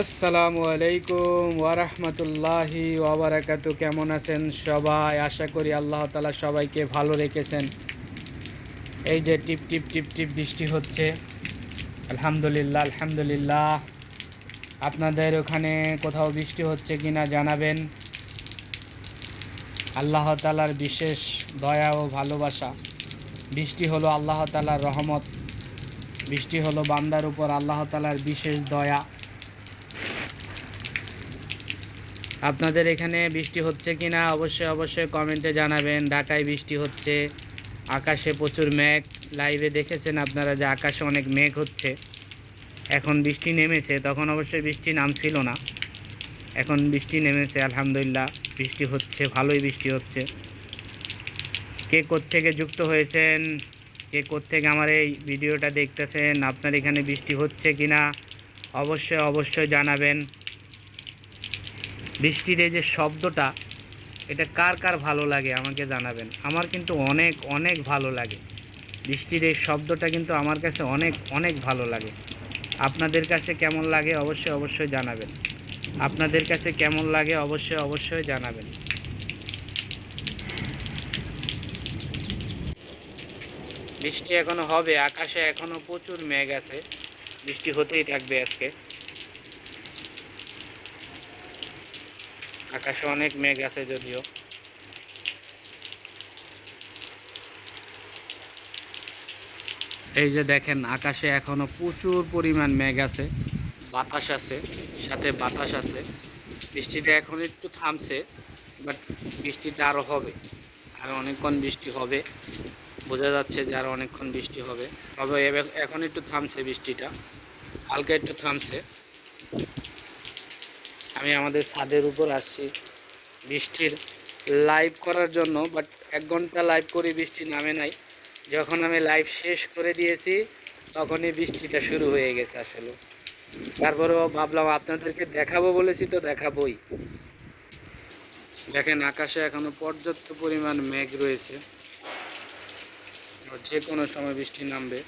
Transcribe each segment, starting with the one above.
আসসালামু আলাইকুম ওয়ারহমতুল্লাহি ওয়াবারাকাতু। কেমন আছেন সবাই? আশা করি আল্লাহ তালা সবাইকে ভালো রেখেছেন। এই যে টিপ টিপ টিপ টিপ বৃষ্টি হচ্ছে। আলহামদুলিল্লাহ আলহামদুলিল্লাহ। আপনাদের ওখানে কোথাও বৃষ্টি হচ্ছে কি না জানাবেন। আল্লাহ তালার বিশেষ দয়া ও ভালোবাসা। বৃষ্টি হলো আল্লাহ তালার রহমত। বৃষ্টি হলো বান্দার উপর আল্লাহ তালার বিশেষ দয়া। আপনাদের এখানে বৃষ্টি হচ্ছে কি না অবশ্যই অবশ্যই কমেন্টে জানাবেন। ঢাকায় বৃষ্টি হচ্ছে, আকাশে প্রচুর মেঘ। লাইভে দেখেছেন আপনারা যে আকাশে অনেক মেঘ হচ্ছে। এখন বৃষ্টি নেমেছে, তখন অবশ্যই বৃষ্টি নামছিল না। এখন বৃষ্টি নেমেছে, আলহামদুলিল্লাহ বৃষ্টি হচ্ছে, ভালোই বৃষ্টি হচ্ছে। কে থেকে যুক্ত হয়েছেন, কে থেকে আমার এই ভিডিওটা দেখতেছেন, আপনার এখানে বৃষ্টি হচ্ছে কি না অবশ্যই অবশ্যই জানাবেন। বৃষ্টির এই যে শব্দটা, এটা কার কার ভালো লাগে আমাকে জানাবেন। আমার কিন্তু অনেক অনেক ভালো লাগে। বৃষ্টির এই শব্দটা কিন্তু আমার কাছে অনেক অনেক ভালো লাগে। আপনাদের কাছে কেমন লাগে অবশ্যই অবশ্যই জানাবেন। আপনাদের কাছে কেমন লাগে অবশ্যই অবশ্যই জানাবেন। বৃষ্টি এখনও হবে, আকাশে এখনও প্রচুর মেঘ আছে। বৃষ্টি হতেই থাকবে আজকে। আকাশে অনেক মেঘ আছে যদিও। এই যে দেখেন, আকাশে এখনও প্রচুর পরিমাণ মেঘ আছে, বাতাস আছে, সাথে বাতাস আছে। বৃষ্টিটা এখন একটু থামছে বাট বৃষ্টিটা আরও হবে আরও অনেকক্ষণ বৃষ্টি হবে। বোঝা যাচ্ছে যে আরও অনেকক্ষণ বৃষ্টি হবে, তবে এখন একটু থামছে বৃষ্টিটা, হালকা একটু থামছে। আমি আমাদের ছাদের উপর আসছি। বৃষ্টির লাইভ করার জন্য বাট এক ঘণ্টা লাইভ করে, বৃষ্টি নামে নাই। যখন আমি লাইভ শেষ করে দিয়েছি, তখনই বৃষ্টিটা শুরু হয়ে গেছে আসলে। তারপরেও ভাবলাম আপনাদেরকে দেখাবো বলেছি তো দেখাবোই। দেখেন আকাশে এখনও পর্যাপ্ত পরিমাণ মেঘ রয়েছে। যে কোনো সময় বৃষ্টি নামবে।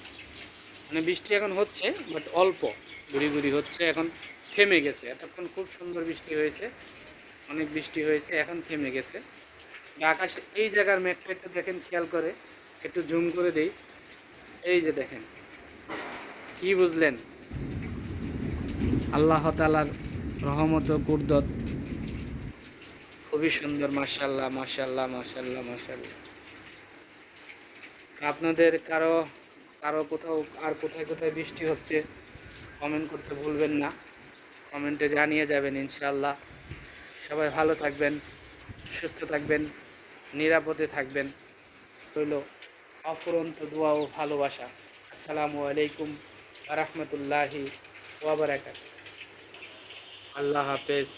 মানে বৃষ্টি এখন হচ্ছে বাট অল্প। গুড়ি গুড়ি হচ্ছে। এখন থেমে গেছে। এতক্ষণ খুব সুন্দর বৃষ্টি হয়েছে। অনেক বৃষ্টি হয়েছে, এখন থেমে গেছে। আকাশে এই জায়গার মেঘটা একটু দেখেন, খেয়াল করে। একটু জুম করে দেই। এই যে দেখেন, কি বুঝলেন? আল্লাহ তালার রহমত কুরদত খুবই সুন্দর মাশাল্লাহ মাশাল্লাহ মাশাল্লাহ মাশাল্লাহ আপনাদের কারও কারও কোথাও, আর কোথায় কোথায় বৃষ্টি হচ্ছে কমেন্ট করতে ভুলবেন না। কমেন্টে জানিয়ে যাবেন ইনশাল্লাহ সবাই ভালো থাকবেন, সুস্থ থাকবেন, নিরাপদে থাকবেন। রইল অফুরন্ত দোয়া ও ভালোবাসা। আসসালামু আলাইকুম রহমতুল্লাহি ওয়াবারাকাত আল্লাহ হাফেজ।